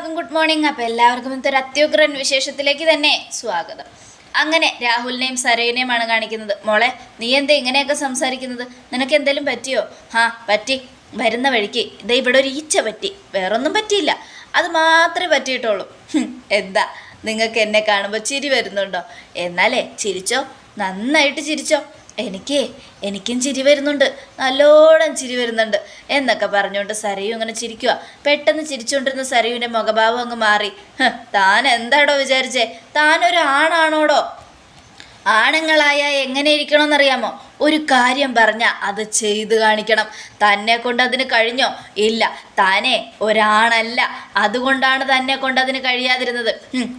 എല്ലാവർക്കും good morning അപ്പോൾ എല്ലാവർക്കും ഇന്നത്തെ ഒരു അത്യുഗ്രൻ വിശേഷത്തിലേക്ക് തന്നെ സ്വാഗതം. അങ്ങനെ രാഹുലിനെയും സരയുനെയുമാണ് കാണിക്കുന്നത്. മോളെ നീ എന്താ ഇങ്ങനെയൊക്കെ സംസാരിക്കുന്നത്? നിനക്ക് എന്തെങ്കിലും പറ്റിയോ? ആ പറ്റി. വരുന്ന വഴിക്ക്. ഇതേ ഇവിടെ ഒരു ഈച്ച പറ്റി. വേറൊന്നും പറ്റിയില്ല. അത് മാത്രമേ പറ്റിയിട്ടുള്ളൂ. എന്താ? നിങ്ങൾക്ക് എന്നെ കാണുമ്പോൾ ചിരി വരുന്നുണ്ടോ? എന്നാലേ ചിരിച്ചോ? നന്നായിട്ട് ചിരിച്ചോ? എനിക്ക് എനിക്കും ചിരി വരുന്നുണ്ട്. നല്ലോണം ചിരി വരുന്നുണ്ട്. എന്നൊക്കെ പറഞ്ഞുകൊണ്ട് സരയു ഇങ്ങനെ ചിരിക്കുക പെട്ടെന്ന് ചിരിച്ചുകൊണ്ടിരുന്ന സരയുവിന്റെ മുഖഭാവം അങ്ങ് മാറി. "ഹ്, താൻ എന്താടോ വിചാരിച്ചേ? താനൊരു ആണാണോടോ? ആണുങ്ങളായ എങ്ങനെ ഇരിക്കണമെന്നറിയാമോ ഒരു കാര്യം പറഞ്ഞ അത് ചെയ്തു കാണിക്കണം. തന്നെ കൊണ്ട് അതിന് കഴിഞ്ഞോ? ഇല്ല. താനേ ഒരാണല്ല അതുകൊണ്ടാണ് തന്നെ കൊണ്ട് അതിന് കഴിയാതിരുന്നത്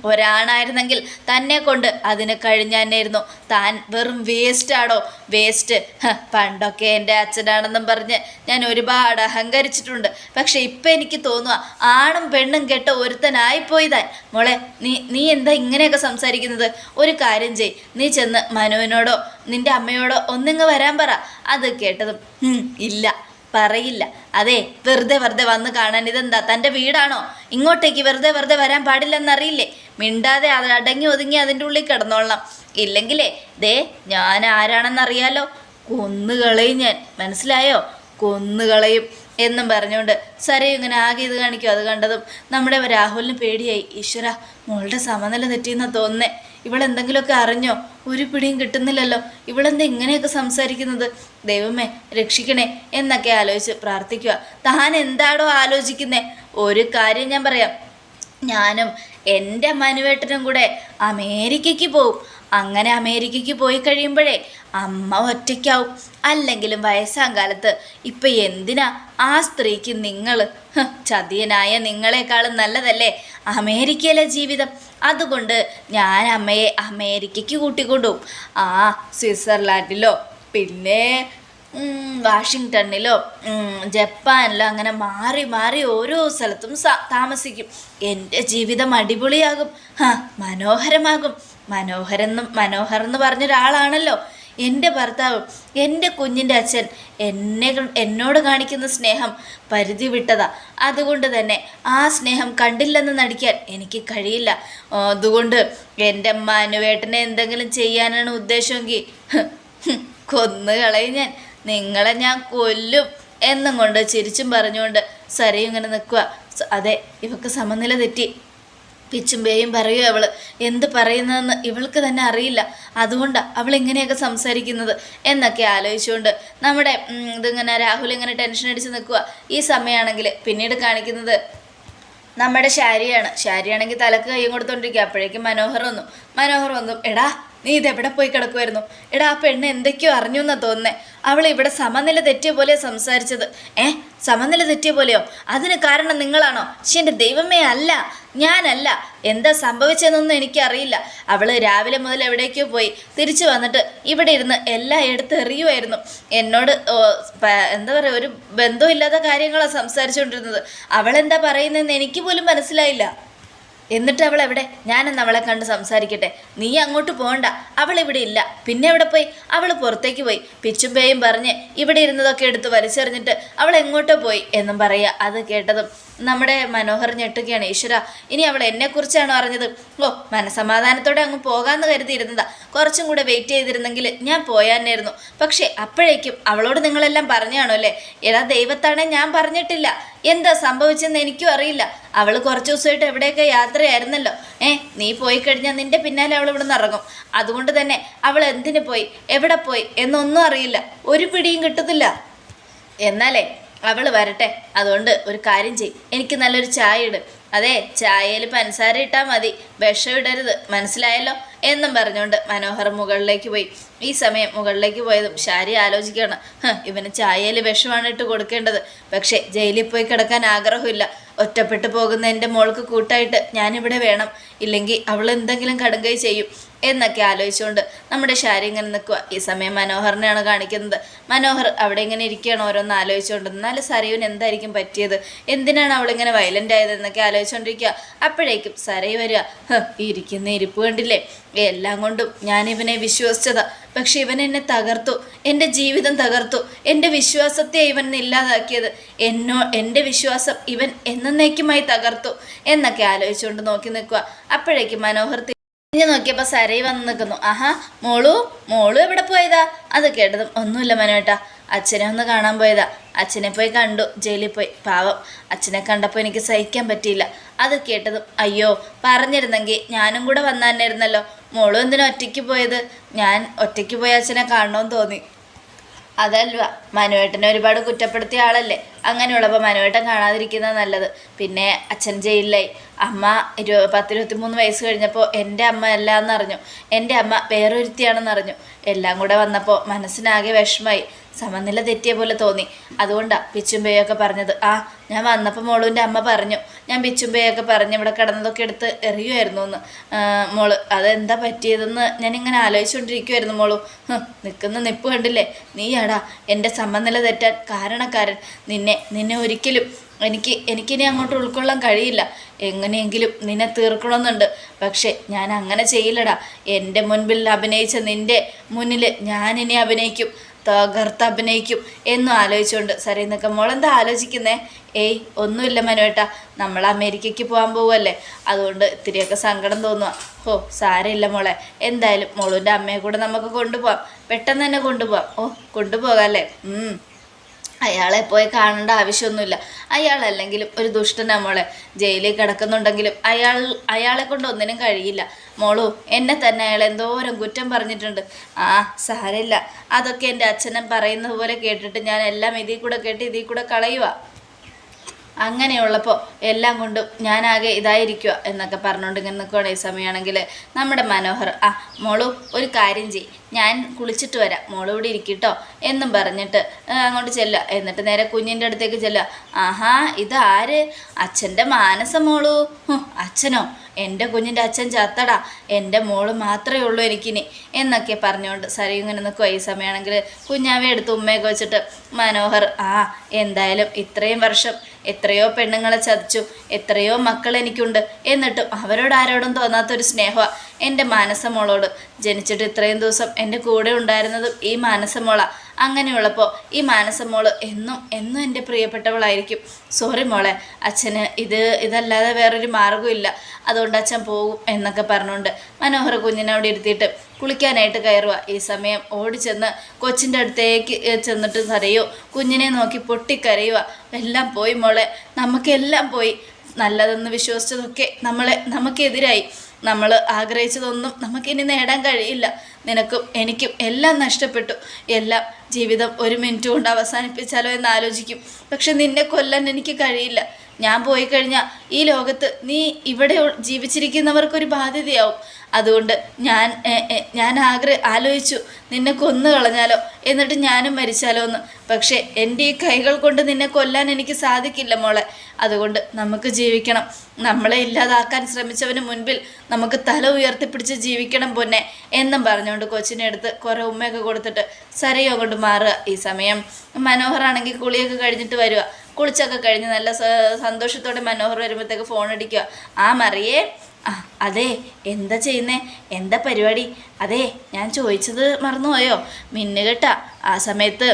ഒരാണായിരുന്നെങ്കിൽ തന്നെ കൊണ്ട് അതിന് കഴിഞ്ഞായിരുന്നു താൻ വെറും വേസ്റ്റ് ആണോ വേസ്റ്റ് പണ്ടൊക്കെ എന്റെ അച്ഛനാണെന്നും പറഞ്ഞ് ഞാൻ ഒരുപാട് അഹങ്കരിച്ചിട്ടുണ്ട്. പക്ഷെ ഇപ്പം എനിക്ക് തോന്നുക ആണും പെണ്ണും കെട്ട ഒരുത്തനായിപ്പോയി താൻ മോളെ നീ നീ എന്താ ഇങ്ങനെയൊക്കെ സംസാരിക്കുന്നത്? ഒരു കാര്യം ചെയ്. നീ ചെന്ന് മനുവിനോടോ നിന്റെ അമ്മയോടോ ഒന്നിങ്ങ് വരാൻ പറ. അത് കേട്ടതും ഇല്ല പറയില്ല. അതെ വെറുതെ വെറുതെ വന്ന് കാണാൻ ഇതെന്താ? തന്റെ വീടാണോ? ഇങ്ങോട്ടേക്ക് വെറുതെ വെറുതെ വരാൻ പാടില്ലെന്നറിയില്ലേ? മിണ്ടാതെ അടങ്ങി ഒതുങ്ങി അതിന്റെ ഉള്ളിൽ കിടന്നോളണം. ഇല്ലെങ്കിലേ ദേ ഞാൻ ആരാണെന്നറിയാലോ? കൊന്നുകളയും ഞാൻ. മനസ്സിലായോ? കൊന്നുകളയും എന്നും പറഞ്ഞുകൊണ്ട് സരയും ഇങ്ങനെ ആകെ ഇത് കാണിക്കും. അത് കണ്ടതും നമ്മുടെ രാഹുലിന് പേടിയായി. ഈശ്വര മോളുടെ സമനില തെറ്റിയെന്നാ തോന്നുന്നേ. ഇവളെന്തെങ്കിലുമൊക്കെ അറിഞ്ഞോ? ഒരു പിടിയും കിട്ടുന്നില്ലല്ലോ. ഇവളെന്താ ഇങ്ങനെയൊക്കെ സംസാരിക്കുന്നത്? ദൈവമേ രക്ഷിക്കണേ എന്നൊക്കെ ആലോചിച്ച് പ്രാർത്ഥിക്കുക. താൻ എന്താടോ ആലോചിക്കുന്നേ? ഒരു കാര്യം ഞാൻ പറയാം. ഞാനും എന്റെ മനുവേട്ടനും കൂടെ അമേരിക്കയ്ക്ക് പോവും. അങ്ങനെ അമേരിക്കയ്ക്ക് പോയി കഴിയുമ്പോഴേ അമ്മ ഒറ്റയ്ക്കാവും. അല്ലെങ്കിലും വയസ്സാം കാലത്ത് ഇപ്പം എന്തിനാ ആ സ്ത്രീക്ക് നിങ്ങൾ ചതിയനായ നിങ്ങളെക്കാളും നല്ലതല്ലേ അമേരിക്കയിലെ ജീവിതം. അതുകൊണ്ട് ഞാൻ അമ്മയെ അമേരിക്കയ്ക്ക് കൂട്ടിക്കൊണ്ടുപോകും ആ സ്വിറ്റ്സർലാൻഡിലോ പിന്നെ വാഷിങ്ടണിലോ ജപ്പാനിലോ അങ്ങനെ മാറി മാറി ഓരോ സ്ഥലത്തും താമസിക്കും. എന്റെ ജീവിതം അടിപൊളിയാകും. മനോഹരമാകും. മനോഹരെന്നും മനോഹർ എന്ന് പറഞ്ഞൊരാളാണല്ലോ എന്റെ ഭർത്താവ് എന്റെ കുഞ്ഞിന്റെ അച്ഛൻ എന്നെ എന്നോട് കാണിക്കുന്ന സ്നേഹം പരിധി വിട്ടതാ അതുകൊണ്ട് തന്നെ ആ സ്നേഹം കണ്ടില്ലെന്ന് നടിക്കാൻ എനിക്ക് കഴിയില്ല. അതുകൊണ്ട് എന്റെ മനുവേട്ടനെ എന്തെങ്കിലും ചെയ്യാനാണ് ഉദ്ദേശമെങ്കിൽ കൊന്നു കളയും ഞാൻ. നിങ്ങളെ ഞാൻ കൊല്ലും എന്നും കൊണ്ട് ചിരിച്ചും പറഞ്ഞുകൊണ്ട് സരയും ഇങ്ങനെ നിൽക്കുക അതെ ഇവക്ക് സമനില തെറ്റി. പിച്ചും പറയൂ അവൾ. എന്ത് പറയുന്നതെന്ന് ഇവൾക്ക് തന്നെ അറിയില്ല. അതുകൊണ്ടാണ് അവൾ ഇങ്ങനെയൊക്കെ സംസാരിക്കുന്നത്. എന്നൊക്കെ ആലോചിച്ചുകൊണ്ട് നമ്മുടെ ഇതിങ്ങനെ രാഹുൽ ഇങ്ങനെ ടെൻഷൻ അടിച്ച് നിൽക്കുക ഈ സമയമാണെങ്കിൽ പിന്നീട് കാണിക്കുന്നത് നമ്മുടെ ശാരിയാണ്. ശാരിയാണെങ്കിൽ തലക്ക് കൈയും കൊടുത്തോണ്ടിരിക്കുക അപ്പോഴേക്കും മനോഹർ വന്നു. മനോഹർ വന്നു എടാ നീ ഇതെവിടെ പോയി കിടക്കുമായിരുന്നു എടാ ആ പെണ്ണ് എന്തൊക്കെയോ അറിഞ്ഞു എന്നാ തോന്നുന്നേ. അവൾ ഇവിടെ സമനില തെറ്റിയ പോലെ സംസാരിച്ചത്. ഏ സമനില തെറ്റിയ പോലെയോ? അതിന് കാരണം നിങ്ങളാണോ? പക്ഷെ എന്റെ ദൈവമേ അല്ല ഞാനല്ല. എന്താ സംഭവിച്ചതെന്നൊന്നും എനിക്കറിയില്ല. അവൾ രാവിലെ മുതൽ എവിടേക്കോ പോയി. തിരിച്ചു വന്നിട്ട് ഇവിടെ ഇരുന്ന് എല്ലാം എടുത്ത് എറിയുമായിരുന്നു എന്നോട് എന്താ പറയുക ഒരു ബന്ധമില്ലാത്ത കാര്യങ്ങളാണ് സംസാരിച്ചുകൊണ്ടിരുന്നത്. അവളെന്താ പറയുന്നതെന്ന് എനിക്ക് പോലും മനസ്സിലായില്ല. എന്നിട്ട് അവൾ എവിടെ? ഞാനെന്ന് അവളെ കണ്ട് സംസാരിക്കട്ടെ. നീ അങ്ങോട്ട് പോകണ്ട അവൾ ഇവിടെ ഇല്ല. പിന്നെ എവിടെ പോയി? അവൾ പുറത്തേക്ക് പോയി. പിച്ചും പേയും പറഞ്ഞ് ഇവിടെ ഇരുന്നതൊക്കെ എടുത്ത് വലിച്ചെറിഞ്ഞിട്ട് അവൾ എങ്ങോട്ടോ പോയി എന്നും പറയുക. അത് കേട്ടതും നമ്മുടെ മനോഹർ ഞെട്ടുകയാണ്. ഈശ്വര ഇനി അവൾ എന്നെക്കുറിച്ചാണോ അറിഞ്ഞത്? ഓ മനസമാധാനത്തോടെ അങ്ങ് പോകാമെന്ന് കരുതിയിരുന്നതാ. കുറച്ചും കൂടെ വെയിറ്റ് ചെയ്തിരുന്നെങ്കിൽ ഞാൻ പോയാന്നായിരുന്നു. പക്ഷേ അപ്പോഴേക്കും അവളോട് നിങ്ങളെല്ലാം പറഞ്ഞാണോ അല്ലേ? എടാ ദൈവത്താണെ ഞാൻ പറഞ്ഞിട്ടില്ല. എന്താ സംഭവിച്ചെന്ന് എനിക്കും അറിയില്ല. അവൾ കുറച്ച് ദിവസമായിട്ട് എവിടെയൊക്കെ യാത്രയായിരുന്നല്ലോ. ഏ നീ പോയി കഴിഞ്ഞാൽ നിന്റെ പിന്നാലെ അവൾ ഇവിടെ ഇറങ്ങും. അതുകൊണ്ട് തന്നെ അവൾ എന്തിനു പോയി? എവിടെ പോയി? എന്നൊന്നും അറിയില്ല. ഒരു പിടിയും കിട്ടത്തില്ല എന്നാലേ അവൾ വരട്ടെ. അതുകൊണ്ട് ഒരു കാര്യം ചെയ് എനിക്ക് നല്ലൊരു ചായ ഇട്. അതെ ചായയിൽ പഞ്ചസാര ഇട്ടാൽ മതി. വിഷം ഇടരുത്. മനസ്സിലായല്ലോ? എന്നും പറഞ്ഞുകൊണ്ട് മനോഹർ മുകളിലേക്ക് പോയി. ഈ സമയം മുകളിലേക്ക് പോയതും ശാരി ആലോചിക്കുകയാണ്. "ഹ്, ഇവന് ചായയിൽ വിഷമാണ് ഇട്ട് കൊടുക്കേണ്ടത്. പക്ഷേ ജയിലിൽ പോയി കിടക്കാൻ ആഗ്രഹമില്ല. ഒറ്റപ്പെട്ടു പോകുന്ന എന്റെ മോൾക്ക് കൂട്ടായിട്ട് ഞാനിവിടെ വേണം. ഇല്ലെങ്കിൽ അവൾ എന്തെങ്കിലും കടുങ്കൈ ചെയ്യും. എന്നൊക്കെ ആലോചിച്ചുകൊണ്ട് നമ്മുടെ ഷാരി ഇങ്ങനെ നിൽക്കുക ഈ സമയം മനോഹറിനെയാണ് കാണിക്കുന്നത്. മനോഹർ അവിടെ ഇങ്ങനെ ഇരിക്കുകയാണ് ഓരോന്ന് ആലോചിച്ചുകൊണ്ട്. എന്നാലും സരയുവിന് എന്തായിരിക്കും പറ്റിയത്? എന്തിനാണ് അവളിങ്ങനെ വയലന്റ് ആയത് എന്നൊക്കെ ആലോചിച്ചുകൊണ്ടിരിക്കുക അപ്പോഴേക്കും സരയു വരിക "ഹ്, ഇരിക്കുന്ന ഇരിപ്പ് കണ്ടില്ലേ? എല്ലാം കൊണ്ടും ഞാൻ ഇവനെ വിശ്വസിച്ചതാ. പക്ഷെ ഇവൻ എന്നെ തകർത്തു. എന്റെ ജീവിതം തകർത്തു. എന്റെ വിശ്വാസത്തെ ഇവൻ ഇല്ലാതാക്കിയത്. എന്നോ എന്റെ വിശ്വാസം ഇവൻ എന്നേക്കുമായി തകർത്തു. എന്നൊക്കെ ആലോചിച്ചുകൊണ്ട് നോക്കി നിൽക്കുക അപ്പോഴേക്കും മനോഹർ തിരിഞ്ഞു നോക്കിയപ്പോൾ സരൈ വന്ന് നിൽക്കുന്നു ആഹാ മോളു മോളു എവിടെ പോയതാ? അത് കേട്ടതും ഒന്നുമില്ല മനോട്ടാ. അച്ഛനെ ഒന്ന് കാണാൻ പോയതാ. അച്ഛനെ പോയി കണ്ടു ജയിലിൽ പോയി. പാവം അച്ഛനെ കണ്ടപ്പോൾ എനിക്ക് സഹിക്കാൻ പറ്റിയില്ല. അത് കേട്ടതും അയ്യോ പറഞ്ഞിരുന്നെങ്കിൽ ഞാനും കൂടെ വന്നായിരുന്നല്ലോ മോളും എന്തിനാ ഒറ്റയ്ക്ക് പോയത്? ഞാൻ ഒറ്റയ്ക്ക് പോയി അച്ഛനെ കാണണമെന്ന് തോന്നി. അതല്ല മനുവേട്ടനെ ഒരുപാട് കുറ്റപ്പെടുത്തിയ ആളല്ലേ? അങ്ങനെയുള്ളപ്പോൾ മനുവേട്ടൻ കാണാതിരിക്കുന്നത് നല്ലത്. പിന്നെ അച്ഛൻ ജയിലിലായി. അമ്മ ഇരു പത്തിരുപത്തി മൂന്ന് വയസ്സ് കഴിഞ്ഞപ്പോൾ എന്റെ അമ്മ അല്ല എന്നറിഞ്ഞു എന്റെ അമ്മ വേറൊരുത്തിയാണെന്നറിഞ്ഞു. എല്ലാം കൂടെ വന്നപ്പോൾ മനസ്സിനാകെ വിഷമായി. സമനില തെറ്റിയ പോലെ തോന്നി. അതുകൊണ്ടാ പിച്ചുമ്പയൊക്കെ പറഞ്ഞത്. ആ ഞാൻ വന്നപ്പോൾ മോളുവിന്റെ അമ്മ പറഞ്ഞു. ഞാൻ പിച്ചുമ്പയൊക്കെ പറഞ്ഞ് ഇവിടെ കിടന്നതൊക്കെ എടുത്ത് എറിയുമായിരുന്നു എന്ന് മോൾ അതെന്താ പറ്റിയതെന്ന് ഞാനിങ്ങനെ ആലോചിച്ചുകൊണ്ടിരിക്കുമായിരുന്നു മോളു. നിൽക്കുന്ന നിപ്പ് കണ്ടില്ലേ? നീയാടാ എന്റെ സമനില തെറ്റാൻ കാരണക്കാരൻ. നിന്നെ നിന്നെ ഒരിക്കലും എനിക്ക് എനിക്കിനി അങ്ങോട്ട് ഉൾക്കൊള്ളാൻ കഴിയില്ല. എങ്ങനെയെങ്കിലും നിന്നെ തീർക്കണമെന്നുണ്ട്. പക്ഷേ ഞാൻ അങ്ങനെ ചെയ്യില്ലടാ. എന്റെ മുൻപിൽ അഭിനയിച്ച നിന്റെ മുന്നിൽ ഞാനിനി അഭിനയിക്കും. തകർത്ത് അഭിനയിക്കും എന്നും ആലോചിച്ചുകൊണ്ട് സരി നിൽക്കാം മോളെന്താ ആലോചിക്കുന്നേ? ഏയ് ഒന്നുമില്ല മനുവേട്ട നമ്മൾ അമേരിക്കയ്ക്ക് പോകാൻ പോവുമല്ലേ അതുകൊണ്ട് ഇത്തിരിയൊക്കെ സങ്കടം തോന്നുക ഓ സാരമില്ല മോളെ. എന്തായാലും മോളുടെ അമ്മയെ കൂടെ നമുക്ക് കൊണ്ടുപോകാം പെട്ടെന്ന് തന്നെ കൊണ്ടുപോകാം ഓ കൊണ്ടുപോകാം അല്ലേ. അയാളെ പോയി കാണേണ്ട ആവശ്യമൊന്നുമില്ല. അയാൾ അല്ലെങ്കിലും ഒരു ദുഷ്ടനാ മോളെ. ജയിലിൽ കിടക്കുന്നുണ്ടെങ്കിലും അയാൾ അയാളെ കൊണ്ട് ഒന്നിനും കഴിയില്ല. മോളു എന്നെ തന്നെ അയാൾ എന്തോരം കുറ്റം പറഞ്ഞിട്ടുണ്ട്. ആ സാരമില്ല. അതൊക്കെ എന്റെ അച്ഛനും പറയുന്നത് പോലെ കേട്ടിട്ട് ഞാൻ എല്ലാം ഇതിൽ കൂടെ കേട്ട് ഇതിൽ കൂടെ കളയുക അങ്ങനെയുള്ളപ്പോൾ എല്ലാം കൊണ്ടും ഞാനാകെ ഇതായിരിക്കുക എന്നൊക്കെ പറഞ്ഞുകൊണ്ട് ഇങ്ങനെ നിൽക്കുകയാണ് ഈ സമയമാണെങ്കിൽ നമ്മുടെ മനോഹർ. ആ മോളു ഒരു കാര്യം ചെയ് ഞാൻ കുളിച്ചിട്ട് വരാം. മോൾ ഇവിടെ ഇരിക്കട്ടോ. എന്നും പറഞ്ഞിട്ട് അങ്ങോട്ട് ചെല്ലുക. എന്നിട്ട് നേരെ കുഞ്ഞിന്റെ അടുത്തേക്ക് ചെല്ലുക. ആഹാ ഇതാര് അച്ഛന്റെ മാനസ മോളു. അച്ഛനോ? എന്റെ കുഞ്ഞിന്റെ അച്ഛൻ ചത്തടാ എന്റെ മോൾ മാത്രമേ ഉള്ളൂ എനിക്കിനി എന്നൊക്കെ പറഞ്ഞുകൊണ്ട് സരി ഇങ്ങനെ നിൽക്കുക ഈ സമയമാണെങ്കിൽ കുഞ്ഞാവെ എടുത്ത് ഉമ്മയൊക്കെ വെച്ചിട്ട് മനോഹർ ആ എന്തായാലും ഇത്രയും വർഷം എത്രയോ പെണ്ണുങ്ങളെ ചതിച്ചു എത്രയോ മക്കൾ എനിക്കുണ്ട് എന്നിട്ടും അവരോട് ആരോടും തോന്നാത്തൊരു സ്നേഹമാണ് എന്റെ മാനസമോളോട്. ജനിച്ചിട്ട് ഇത്രയും ദിവസം എന്റെ കൂടെ ഉണ്ടായിരുന്നതും ഈ മാനസമോള. അങ്ങനെയുള്ളപ്പോൾ ഈ മാനസമോൾ എന്നും എന്നും എന്റെ പ്രിയപ്പെട്ടവളായിരിക്കും. സോറി മോളെ അച്ഛന് ഇത് ഇതല്ലാതെ വേറൊരു മാർഗമില്ല അതുകൊണ്ട് അച്ഛൻ പോകും എന്നൊക്കെ പറഞ്ഞുകൊണ്ട് മനോഹർ കുഞ്ഞിനെ അവിടെ ഇരുത്തിയിട്ട് കുളിക്കാനായിട്ട് കയറുക ഈ സമയം ഓടിച്ചെന്ന് കൊച്ചിന്റെ അടുത്തേക്ക് ചെന്നിട്ട് കരയോ? കുഞ്ഞിനെ നോക്കി പൊട്ടിക്കരയുക എല്ലാം പോയി മോളെ നമുക്കെല്ലാം പോയി. നല്ലതെന്ന് വിശ്വസിച്ചതൊക്കെ നമ്മളെ നമുക്കെതിരായി. നമ്മൾ ആഗ്രഹിച്ചതൊന്നും നമുക്കിനി നേടാൻ കഴിയില്ല. നിനക്കും എനിക്കും എല്ലാം നഷ്ടപ്പെട്ടു. എല്ലാം ജീവിതം ഒരു മിനിറ്റ് കൊണ്ട് അവസാനിപ്പിച്ചാലോ എന്ന് ആലോചിക്കും. പക്ഷെ നിന്നെ കൊല്ലാൻ എനിക്ക് കഴിയില്ല. ഞാൻ പോയി കഴിഞ്ഞാൽ ഈ ലോകത്ത് നീ ഇവിടെ ജീവിച്ചിരിക്കുന്നവർക്കൊരു ബാധ്യതയാവും. അതുകൊണ്ട് ഞാൻ ഞാൻ ആഗ്ര ആലോചിച്ചു നിന്നെ കൊന്നു കളഞ്ഞാലോ? എന്നിട്ട് ഞാനും മരിച്ചാലോ എന്ന്. പക്ഷേ എന്റെ ഈ കൈകൾ കൊണ്ട് നിന്നെ കൊല്ലാൻ എനിക്ക് സാധിക്കില്ല മോളെ. അതുകൊണ്ട് നമുക്ക് ജീവിക്കണം. നമ്മളെ ഇല്ലാതാക്കാൻ ശ്രമിച്ചവന് മുൻപിൽ നമുക്ക് തല ഉയർത്തിപ്പിടിച്ച് ജീവിക്കണം പൊന്നെ എന്നും പറഞ്ഞുകൊണ്ട് കൊച്ചിനെ എടുത്ത് കുറേ ഉമ്മയൊക്കെ കൊടുത്തിട്ട് സരയോ കൊണ്ട് മാറുക ഈ സമയം. മനോഹറാണെങ്കിൽ കുളിയൊക്കെ കഴിഞ്ഞിട്ട് വരിക കുളിച്ചൊക്കെ കഴിഞ്ഞ് നല്ല സന്തോഷത്തോടെ മനോഹർ വരുമ്പോഴത്തേക്ക് ഫോൺ അടിക്കുക. ആ മറിയേ അതെ എന്താ ചെയ്യുന്നേ? എന്താ പരിപാടി? അതെ ഞാൻ ചോദിച്ചത് മറന്നുപോയോ? മിന്നുകെട്ട. ആ സമയത്ത്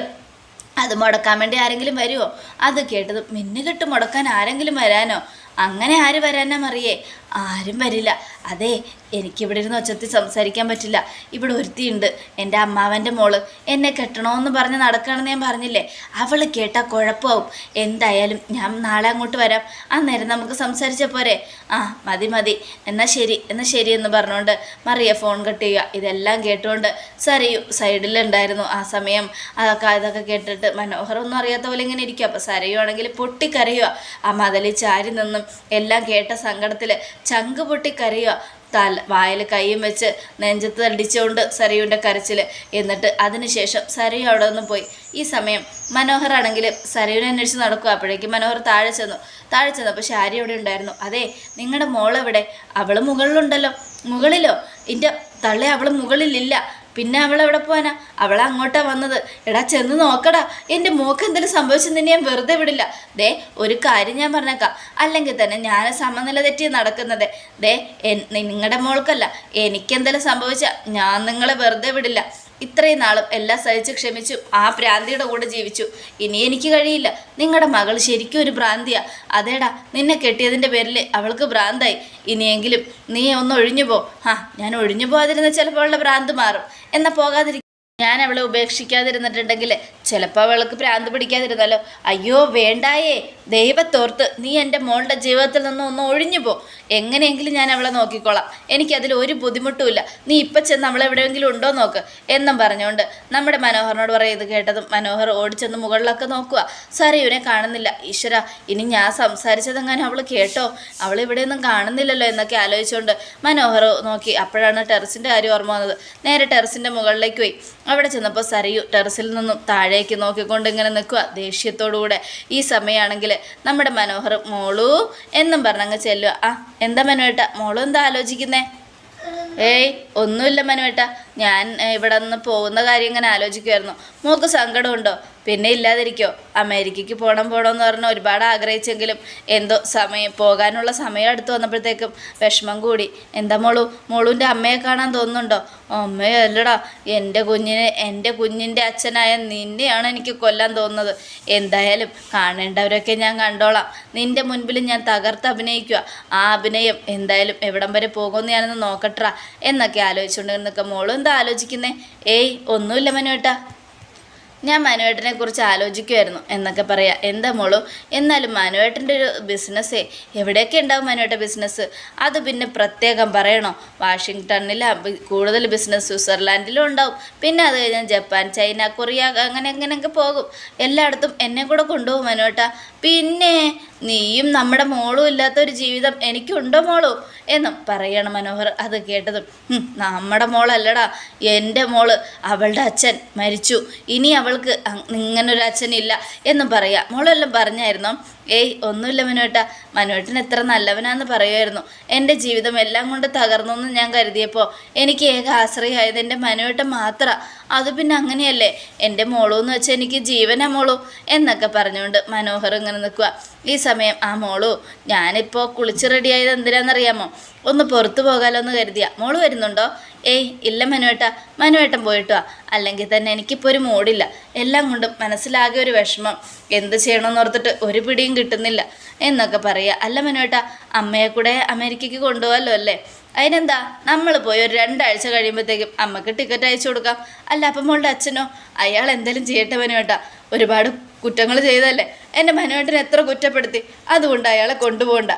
അത് മുടക്കാൻ വേണ്ടി ആരെങ്കിലും വരുമോ അത് കേട്ടത് മിന്നുകെട്ട് മുടക്കാൻ ആരെങ്കിലും വരാനോ? അങ്ങനെ ആര് വരാനാ മറിയേ? ആരും വരില്ല. അതെ എനിക്കിവിടെ ഇരുന്ന് ഒച്ചത്തിൽ സംസാരിക്കാൻ പറ്റില്ല. ഇവിടെ ഒരുത്തിയുണ്ട് എന്റെ അമ്മാവന്റെ മോൾ. എന്നെ കെട്ടണമെന്ന് പറഞ്ഞ് നടക്കണമെന്ന് ഞാൻ പറഞ്ഞില്ലേ? അവൾ കേട്ടാൽ കുഴപ്പമാവും. എന്തായാലും ഞാൻ നാളെ അങ്ങോട്ട് വരാം. അന്നേരം നമുക്ക് സംസാരിച്ച പോരെ. ആ മതി മതി. എന്നാൽ ശരി എന്നാൽ ശരി എന്ന് പറഞ്ഞുകൊണ്ട് മറിയ ഫോൺ കട്ട് ചെയ്യുക. ഇതെല്ലാം കേട്ടുകൊണ്ട് സരയു സൈഡിലുണ്ടായിരുന്നു ആ സമയം. അതൊക്കെ ഇതൊക്കെ കേട്ടിട്ട് മനോഹർ ഒന്നും അറിയാത്ത പോലെ ഇങ്ങനെ ഇരിക്കുക അപ്പോൾ സരയു ആണെങ്കിൽ പൊട്ടിക്കരയുക ആ മതലിൽ ചാരി നിന്നും എല്ലാം കേട്ട സങ്കടത്തിൽ ചങ്ക് പൊട്ടി കരയുക തല വായിൽ കൈയും വെച്ച് നെഞ്ചത്ത് തടിച്ചുകൊണ്ട് സരയുവിന്റെ കരച്ചിൽ എന്നിട്ട് അതിനുശേഷം സരയു അവിടെ നിന്ന് പോയി. ഈ സമയം മനോഹർ ആണെങ്കിൽ സരയുവിനെ അന്വേഷിച്ച് നടക്കുക അപ്പോഴേക്കും മനോഹർ താഴെ ചെന്നു. താഴെ ചെന്നു. അപ്പോൾ ശാരി അവിടെ ഉണ്ടായിരുന്നു. അതെ നിങ്ങളുടെ മോളെവിടെ? അവൾ മുകളിലുണ്ടല്ലോ. മുകളിലോ? എന്റെ തള്ളെ അവൾ മുകളിലില്ല. പിന്നെ അവൾ എവിടെ പോവാനാ? അവൾ അങ്ങോട്ടാ വന്നത്. എടാ ചെന്ന് നോക്കടാ. എന്റെ മോക്ക് എന്തെങ്കിലും സംഭവിച്ചെന്ന് ഞാൻ വെറുതെ വിടില്ല. ദേ ഒരു കാര്യം ഞാൻ പറഞ്ഞേക്കാം. അല്ലെങ്കിൽ തന്നെ ഞാൻ സമനില തെറ്റി നടക്കുന്നത്. ദേ നിങ്ങളുടെ മോൾക്കല്ല. എനിക്കെന്തെങ്കിലും സംഭവിച്ചാൽ ഞാൻ നിങ്ങളെ വെറുതെ വിടില്ല. ഇത്രയും നാളും എല്ലാം സഹിച്ച് ക്ഷമിച്ചു. ആ ഭ്രാന്തിയുടെ കൂടെ ജീവിച്ചു. ഇനി എനിക്ക് കഴിയില്ല. നിങ്ങളുടെ മകൾ ശരിക്കും ഒരു ഭ്രാന്തിയാ. അതേടാ നിന്നെ കെട്ടിയതിന്റെ പേരിൽ അവൾക്ക് ഭ്രാന്തായി. ഇനിയെങ്കിലും നീ ഒന്ന് ഒഴിഞ്ഞു പോ ആ ഞാൻ ഒഴിഞ്ഞു പോകാതിരുന്ന ചിലപ്പോൾ അവളുടെ ഭ്രാന്ത് മാറും. എന്നാൽ പോകാതിരിക്കും ഞാൻ അവളെ ഉപേക്ഷിക്കാതിരുന്നിട്ടുണ്ടെങ്കിൽ ചിലപ്പോൾ അവൾക്ക് പ്രാന്ത് പിടിക്കാതിരുന്നാലോ അയ്യോ വേണ്ടായേ. ദൈവത്തോർത്ത് നീ എന്റെ മോളുടെ ജീവിതത്തിൽ നിന്ന് ഒന്ന് ഒഴിഞ്ഞു പോ. എങ്ങനെയെങ്കിലും ഞാൻ അവളെ നോക്കിക്കോളാം. എനിക്കതിൽ ഒരു ബുദ്ധിമുട്ടുമില്ല നീ ഇപ്പം ചെന്ന് അവളെ എവിടെയെങ്കിലും ഉണ്ടോ നോക്ക്. എന്നും പറഞ്ഞുകൊണ്ട് നമ്മുടെ മനോഹറിനോട് പറയുന്നത് കേട്ടതും മനോഹർ ഓടിച്ചെന്ന് മുകളിലൊക്കെ നോക്കുക. സാറേ ഇവനെ കാണുന്നില്ല. ഈശ്വര ഇനി ഞാൻ സംസാരിച്ചതെങ്ങാനും അവൾ കേട്ടോ? അവൾ ഇവിടെയൊന്നും കാണുന്നില്ലല്ലോ എന്നൊക്കെ ആലോചിച്ചുകൊണ്ട് മനോഹർ നോക്കി. അപ്പോഴാണ് ടെറസിന്റെ കാര്യം ഓർമ്മ വന്നത്. നേരെ ടെറസിന്റെ മുകളിലേക്ക് പോയി. അവിടെ ചെന്നപ്പോൾ സരയു ടെറസിൽ നിന്നും താഴേക്ക് നോക്കിക്കൊണ്ട് ഇങ്ങനെ നിൽക്കുക ദേഷ്യത്തോടുകൂടെ. ഈ സമയമാണെങ്കിൽ നമ്മുടെ മനോഹർ മോളു എന്നും പറഞ്ഞങ്ങ് ചെല്ലുക ആ എന്താ മനുവേട്ട? മോളു എന്താ ആലോചിക്കുന്നേ? ഏയ് ഒന്നുമില്ല മനുവേട്ട. ഞാൻ ഇവിടെ നിന്ന് പോകുന്ന കാര്യം ഇങ്ങനെ ആലോചിക്കുമായിരുന്നു മോക്ക് സങ്കടമുണ്ടോ? പിന്നെ ഇല്ലാതിരിക്കോ. അമേരിക്കയ്ക്ക് പോകണം പോകണം എന്ന് പറഞ്ഞ് ഒരുപാട് ആഗ്രഹിച്ചെങ്കിലും എന്തോ സമയം പോകാനുള്ള സമയം അടുത്ത് വന്നപ്പോഴത്തേക്കും വിഷമം കൂടി. എന്താ മോളു? മോളുവിന്റെ അമ്മയെ കാണാൻ തോന്നുന്നുണ്ടോ? അമ്മയോ അല്ലടാ എന്റെ കുഞ്ഞിനെ എന്റെ കുഞ്ഞിന്റെ അച്ഛനായ നിന്നെയാണ് എനിക്ക് കൊല്ലാൻ തോന്നുന്നത്. എന്തായാലും കാണേണ്ടവരൊക്കെ ഞാൻ കണ്ടോളാം. നിന്റെ മുൻപിൽ ഞാൻ തകർത്ത് അഭിനയിക്കുക. ആ അഭിനയം എന്തായാലും എവിടം വരെ പോകുമെന്ന് ഞാനൊന്ന് നോക്കട്ടാ എന്നൊക്കെ ആലോചിച്ചുകൊണ്ട് നിൽക്കുക മോളും എന്താ ആലോചിക്കുന്നേ? ഏയ് ഒന്നുമില്ല മനുവേട്ടാ. ഞാൻ മനുവേട്ടനെ കുറിച്ച് ആലോചിക്കുമായിരുന്നു എന്നൊക്കെ പറയാം. എന്താ മോളു? എന്നാലും മനുവേട്ടന്റെ ഒരു ബിസിനസ്സേ എവിടെയൊക്കെ ഉണ്ടാവും മനുവേട്ട ബിസിനസ് അത് പിന്നെ പ്രത്യേകം പറയണോ? വാഷിങ്ടണിൽ കൂടുതൽ ബിസിനസ് സ്വിറ്റ്സർലാൻഡിലും ഉണ്ടാവും. പിന്നെ അത് കഴിഞ്ഞാൽ ജപ്പാൻ ചൈന കൊറിയ അങ്ങനെ അങ്ങനെയൊക്കെ പോകും. എല്ലായിടത്തും എന്നെ കൂടെ കൊണ്ടുപോകും മനുവേട്ട. പിന്നെ നീയും നമ്മുടെ മോളും ഇല്ലാത്തൊരു ജീവിതം എനിക്കുണ്ടോ മോളു എന്നും പറയണം മനോഹർ അത് കേട്ടതും. "ഹും, നമ്മുടെ മോളല്ലടാ എന്റെ മോൾ. അവളുടെ അച്ഛൻ മരിച്ചു. ഇനി അവൾക്ക് ഇങ്ങനൊരു അച്ഛനില്ല എന്നും പറയാം. മോളെല്ലാം പറഞ്ഞായിരുന്നോ? ഏയ് ഒന്നുമില്ല മനുവേട്ട. മനുവേട്ടൻ എത്ര നല്ലവനാന്ന് പറയുമായിരുന്നു. എന്റെ ജീവിതം എല്ലാം കൊണ്ട് തകർന്നു എന്ന് ഞാൻ കരുതിയപ്പോൾ എനിക്ക് ഏക ആശ്രയമായത് എന്റെ മനുവേട്ടൻ മാത്രമാണ് അത് പിന്നെ അങ്ങനെയല്ലേ? എന്റെ മോളൂ എന്ന് വെച്ചാൽ എനിക്ക് ജീവനാ മോളൂ എന്നൊക്കെ പറഞ്ഞുകൊണ്ട് മനോഹർ ഇങ്ങനെ നിൽക്കുക ഈ സമയം ആ മോളൂ ഞാനിപ്പോൾ കുളിച്ച് റെഡിയായത് എന്തിനാണെന്നറിയാമോ ഒന്ന് പുറത്തു പോകാലോ എന്ന് കരുതിയ. മോൾ വരുന്നുണ്ടോ? ഏയ് ഇല്ല മനുവേട്ട. മനുവേട്ടൻ പോയിട്ടോ അല്ലെങ്കിൽ തന്നെ എനിക്കിപ്പോൾ ഒരു മൂടില്ല. എല്ലാം കൊണ്ടും മനസ്സിലാകെ ഒരു വിഷമം. എന്ത് ചെയ്യണമെന്ന് ഓർത്തിട്ട് ഒരു പിടിയും കിട്ടുന്നില്ല എന്നൊക്കെ പറയുക അല്ല മനുവേട്ട അമ്മയെ കൂടെ അമേരിക്കയ്ക്ക് കൊണ്ടുപോകാമല്ലോ അല്ലേ? അതിനെന്താ? നമ്മൾ പോയി ഒരു രണ്ടാഴ്ച കഴിയുമ്പോഴത്തേക്കും അമ്മയ്ക്ക് ടിക്കറ്റ് അയച്ചു കൊടുക്കാം. അല്ല അപ്പം മോളുടെ അച്ഛനോ? അയാൾ എന്തെങ്കിലും ചെയ്യട്ടെ മനുവേട്ട. ഒരുപാട് കുറ്റങ്ങൾ ചെയ്തല്ലേ? എന്റെ മനുവേട്ടനെ എത്ര കുറ്റപ്പെടുത്തി? അതുകൊണ്ട് അയാളെ കൊണ്ടുപോകണ്ട.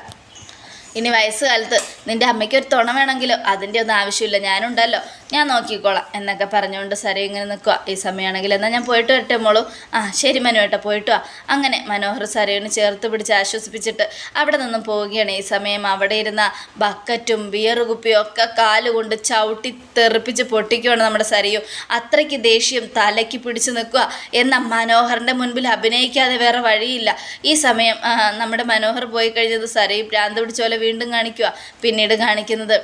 ഇനി വയസ്സുകാലത്ത് നിന്റെ അമ്മയ്ക്ക് ഒരു തുണ വേണമെങ്കിലോ? അതിന്റെ ഒന്നും ആവശ്യമില്ല ഞാനുണ്ടല്ലോ. ഞാൻ നോക്കിക്കോളാം എന്നൊക്കെ പറഞ്ഞുകൊണ്ട് സരി ഇങ്ങനെ നിൽക്കുക ഈ സമയമാണെങ്കിൽ എന്നാൽ ഞാൻ പോയിട്ട് വരട്ടെ മോളൂ? ആ ശരി മനു ഏട്ടാ പോയിട്ട് വാ. അങ്ങനെ മനോഹർ സരയുവിനെ ചേർത്ത് പിടിച്ച് ആശ്വസിപ്പിച്ചിട്ട് അവിടെ നിന്നും പോവുകയാണ്. ഈ സമയം അവിടെ ഇരുന്ന ബക്കറ്റും ബിയർ കുപ്പിയും ഒക്കെ കാലുകൊണ്ട് ചവിട്ടി തെറിപ്പിച്ച് പൊട്ടിക്കുകയാണ് നമ്മുടെ സരയു. അത്രയ്ക്ക് ദേഷ്യം തലയ്ക്ക് പിടിച്ച് നിൽക്കുക എന്ന മനോഹറിന്റെ മുൻപിൽ അഭിനയിക്കാതെ വേറെ വഴിയില്ല. ഈ സമയം നമ്മുടെ മനോഹർ പോയി കഴിഞ്ഞത് സരയും ഭ്രാന്ത് പിടിച്ച പോലെ വീണ്ടും കാണിക്കുക. പിന്നീട് കാണിക്കുന്നത്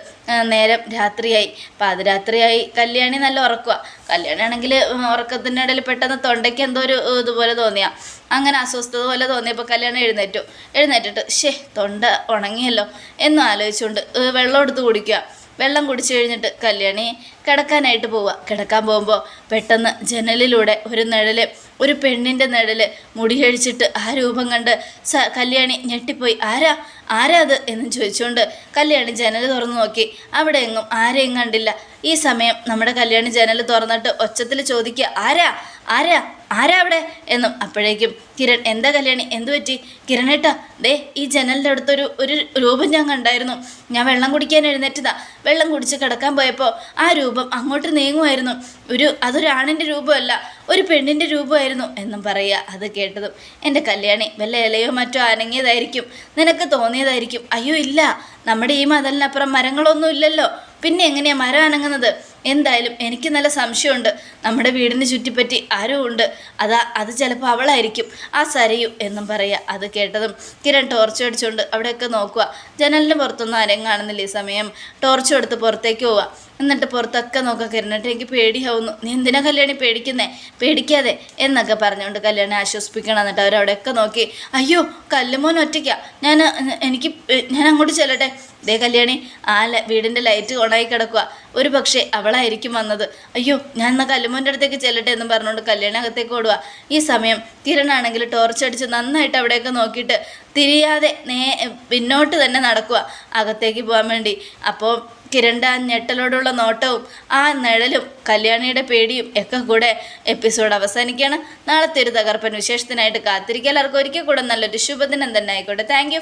നേരം രാത്രിയായി. പാതിരാത്രിയായി കല്യാണി നല്ല ഉറക്കുക. കല്യാണി ആണെങ്കിൽ ഉറക്കത്തിന്റെ ഇടയിൽ പെട്ടെന്ന് തൊണ്ടയ്ക്ക് എന്തോ ഒരു ഇതുപോലെ തോന്നിയ. അങ്ങനെ അസ്വസ്ഥത പോലെ തോന്നിയപ്പോൾ കല്യാണം എഴുന്നേറ്റു. എഴുന്നേറ്റിട്ട് ഷേ തൊണ്ട ഉണങ്ങിയല്ലോ. എന്നും ആലോചിച്ചുകൊണ്ട് വെള്ളം എടുത്ത് കുടിക്കുക. വെള്ളം കുടിച്ചു കഴിഞ്ഞിട്ട് കല്യാണി കിടക്കാനായിട്ട് പോവുക കിടക്കാൻ പോകുമ്പോൾ പെട്ടെന്ന് ജനലിലൂടെ ഒരു നിഴൽ ഒരു പെണ്ണിന്റെ നിഴൽ മുടി കഴിച്ചിട്ട് ആ രൂപം കണ്ട് സ കല്യാണി ഞെട്ടിപ്പോയി. ആരാ? ആരാ അത്? എന്ന് ചോദിച്ചുകൊണ്ട് കല്യാണി ജനൽ തുറന്നു നോക്കി. അവിടെ എങ്ങും ആരെയും കണ്ടില്ല. ഈ സമയം നമ്മുടെ കല്യാണി ജനൽ തുറന്നിട്ട് ഒച്ചത്തിൽ ചോദിക്കുക ആരാ? ആരാ? ആരാ അവിടെ? എന്നും അപ്പോഴേക്കും കിരൺ എന്താ കല്യാണി? എന്തു പറ്റി? കിരണേട്ടാ ദേ ഈ ജനലിന്റെ അടുത്തൊരു ഒരു രൂപം ഞാൻ കണ്ടായിരുന്നു. ഞാൻ വെള്ളം കുടിക്കാൻ എഴുന്നേറ്റതാ. വെള്ളം കുടിച്ച് കിടക്കാൻ പോയപ്പോൾ ആ രൂപം അങ്ങോട്ട് നീങ്ങുമായിരുന്നു. ഒരു അതൊരു ആണിന്റെ രൂപമല്ല ഒരു പെണ്ണിന്റെ രൂപമായിരുന്നു എന്നും പറയുക അത് കേട്ടതും. എന്റെ കല്യാണി വല്ല ഇലയോ മറ്റോ അനങ്ങിയതായിരിക്കും. നിനക്ക് തോന്നിയതായിരിക്കും. അയ്യോ ഇല്ല. നമ്മുടെ ഈ മതലിനപ്പുറം മരങ്ങളൊന്നും ഇല്ലല്ലോ. പിന്നെ എങ്ങനെയാ മരം അനങ്ങുന്നത്? എന്തായാലും എനിക്ക് നല്ല സംശയമുണ്ട്. നമ്മുടെ വീടിന് ചുറ്റിപ്പറ്റി ആരും ഉണ്ട്. അതാ അത് ചിലപ്പോൾ അവളായിരിക്കും. ആ സരയു എന്നും പറയുക അത് കേട്ടതും കിരൺ ടോർച്ച് അടിച്ചുകൊണ്ട് അവിടെയൊക്കെ നോക്കുക ജനലിന് പുറത്തൊന്നും ആരെയും കാണുന്നില്ല ഈ സമയം. ടോർച്ച് എടുത്ത് പുറത്തേക്ക് പോവുക എന്നിട്ട് പുറത്തൊക്കെ നോക്കൊക്കെ ഇരുന്നിട്ട് എനിക്ക് പേടിയാവുന്നു. നീ എന്തിനാ കല്യാണി പേടിക്കുന്നേ? പേടിക്കാതെ എന്നൊക്കെ പറഞ്ഞുകൊണ്ട് കല്യാണി ആശ്വസിപ്പിക്കണം. എന്നിട്ട് അവരവിടെയൊക്കെ നോക്കി അയ്യോ കല്ലുമോൻ ഒറ്റയ്ക്കാ. ഞാൻ എനിക്ക് ഞാൻ അങ്ങോട്ട് ചെല്ലട്ടെ. ദേ കല്യാണി ആ വീടിന്റെ ലൈറ്റ് ഓണായി കിടക്കുക ഒരു പക്ഷേ അവളായിരിക്കും വന്നത്. അയ്യോ ഞാൻ എന്നാൽ കല്ലുമോന്റെ അടുത്തേക്ക് ചെല്ലട്ടെ എന്ന് പറഞ്ഞുകൊണ്ട് കല്യാണി അകത്തേക്ക് ഓടുക ഈ സമയം കിരണാണെങ്കിൽ ടോർച്ച് അടിച്ച് നന്നായിട്ട് അവിടെയൊക്കെ നോക്കിയിട്ട് തിരിയാതെ നേ പിന്നോട്ട് തന്നെ നടക്കുക അകത്തേക്ക് പോകാൻ വേണ്ടി. അപ്പോൾ കിരണ്ട ഞെട്ടലോടുള്ള നോട്ടവും ആ നിഴലും കല്യാണിയുടെ പേടിയും ഒക്കെ കൂടെ എപ്പിസോഡ് അവസാനിക്കുകയാണ്. നാളത്തെ ഒരു തകർപ്പൻ വിശേഷത്തിനായിട്ട് കാത്തിരിക്കുക. എല്ലാവർക്കും ഒരിക്കൽ കൂടെ നല്ലൊരു ശുഭദിനം തന്നെ ആയിക്കോട്ടെ. താങ്ക്